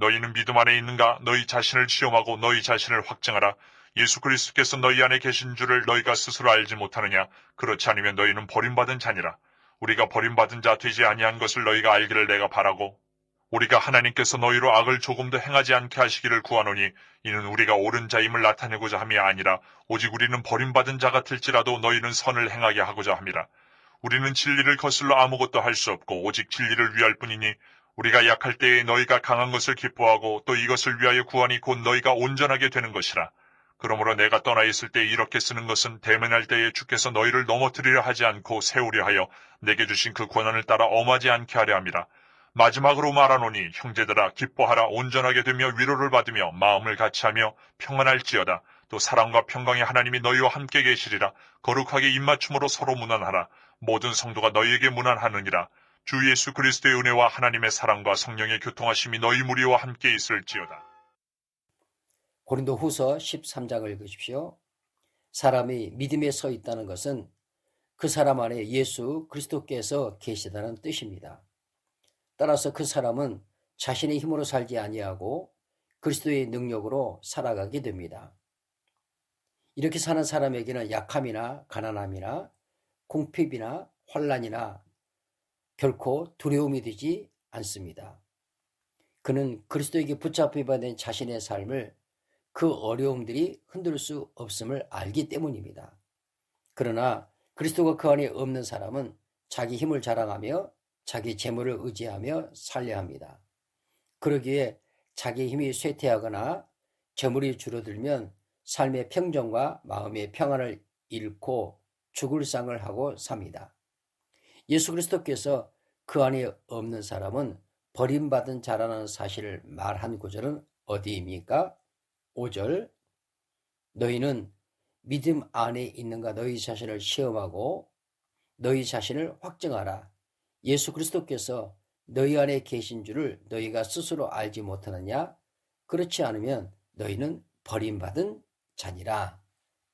너희는 믿음 안에 있는가? 너희 자신을 시험하고 너희 자신을 확증하라. 예수 그리스도께서 너희 안에 계신 줄을 너희가 스스로 알지 못하느냐? 그렇지 않으면 너희는 버림받은 자니라. 우리가 버림받은 자 되지 아니한 것을 너희가 알기를 내가 바라고 우리가 하나님께서 너희로 악을 조금도 행하지 않게 하시기를 구하노니 이는 우리가 옳은 자임을 나타내고자 함이 아니라 오직 우리는 버림받은 자 같을지라도 너희는 선을 행하게 하고자 함이라. 우리는 진리를 거슬러 아무것도 할 수 없고 오직 진리를 위할 뿐이니 우리가 약할 때에 너희가 강한 것을 기뻐하고 또 이것을 위하여 구하니 곧 너희가 온전하게 되는 것이라. 그러므로 내가 떠나 있을 때 이렇게 쓰는 것은 대면할 때에 주께서 너희를 넘어뜨리려 하지 않고 세우려 하여 내게 주신 그 권한을 따라 엄하지 않게 하려 함이라. 마지막으로 말하노니 형제들아 기뻐하라 온전하게 되며 위로를 받으며 마음을 같이하며 평안할지어다. 또 사랑과 평강의 하나님이 너희와 함께 계시리라. 거룩하게 입맞춤으로 서로 문안하라. 모든 성도가 너희에게 문안하느니라. 주 예수 그리스도의 은혜와 하나님의 사랑과 성령의 교통하심이 너희 무리와 함께 있을지어다. 고린도 후서 13장을 읽으십시오. 사람이 믿음에 서 있다는 것은 그 사람 안에 예수 그리스도께서 계시다는 뜻입니다. 따라서 그 사람은 자신의 힘으로 살지 아니하고 그리스도의 능력으로 살아가게 됩니다. 이렇게 사는 사람에게는 약함이나 가난함이나 공핍이나 환란이나 결코 두려움이 되지 않습니다. 그는 그리스도에게 붙잡히게 된 자신의 삶을 그 어려움들이 흔들 수 없음을 알기 때문입니다. 그러나 그리스도가 그 안에 없는 사람은 자기 힘을 자랑하며 자기 재물을 의지하며 살려 합니다. 그러기에 자기 힘이 쇠퇴하거나 재물이 줄어들면 삶의 평정과 마음의 평안을 잃고 죽을 상을 하고 삽니다. 예수 그리스도께서 그 안에 없는 사람은 버림받은 자라는 사실을 말한 구절은 어디입니까? 5절 너희는 믿음 안에 있는가 너희 자신을 시험하고 너희 자신을 확증하라. 예수 그리스도께서 너희 안에 계신 줄을 너희가 스스로 알지 못하느냐? 그렇지 않으면 너희는 버림받은 자니라.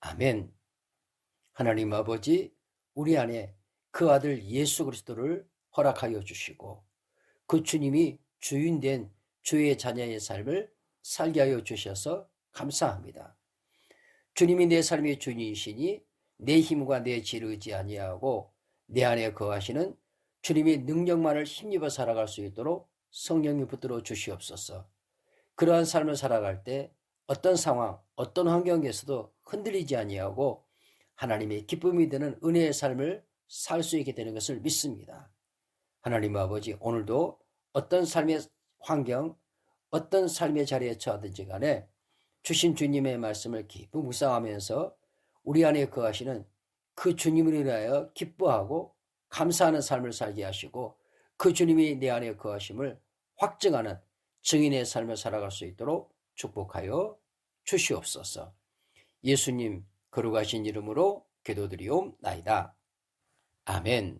아멘. 하나님 아버지, 우리 안에 그 아들 예수 그리스도를 허락하여 주시고 그 주님이 주인 된 주의 자녀의 삶을 살게 하여 주셔서 감사합니다. 주님이 내 삶의 주인이시니 내 힘과 내 지를 의지 아니하고 내 안에 거하시는 주님의 능력만을 힘입어 살아갈 수 있도록 성령이 붙들어 주시옵소서. 그러한 삶을 살아갈 때 어떤 상황, 어떤 환경에서도 흔들리지 아니하고 하나님의 기쁨이 되는 은혜의 삶을 살 수 있게 되는 것을 믿습니다. 하나님 아버지, 오늘도 어떤 삶의 환경, 어떤 삶의 자리에 처하든지 간에 주신 주님의 말씀을 깊이 묵상하면서 우리 안에 거하시는 그 주님을 인하여 기뻐하고 감사하는 삶을 살게 하시고 그 주님이 내 안에 거하심을 확증하는 증인의 삶을 살아갈 수 있도록 축복하여 주시옵소서. 예수님 거룩하신 이름으로 기도드리옵나이다. 아멘.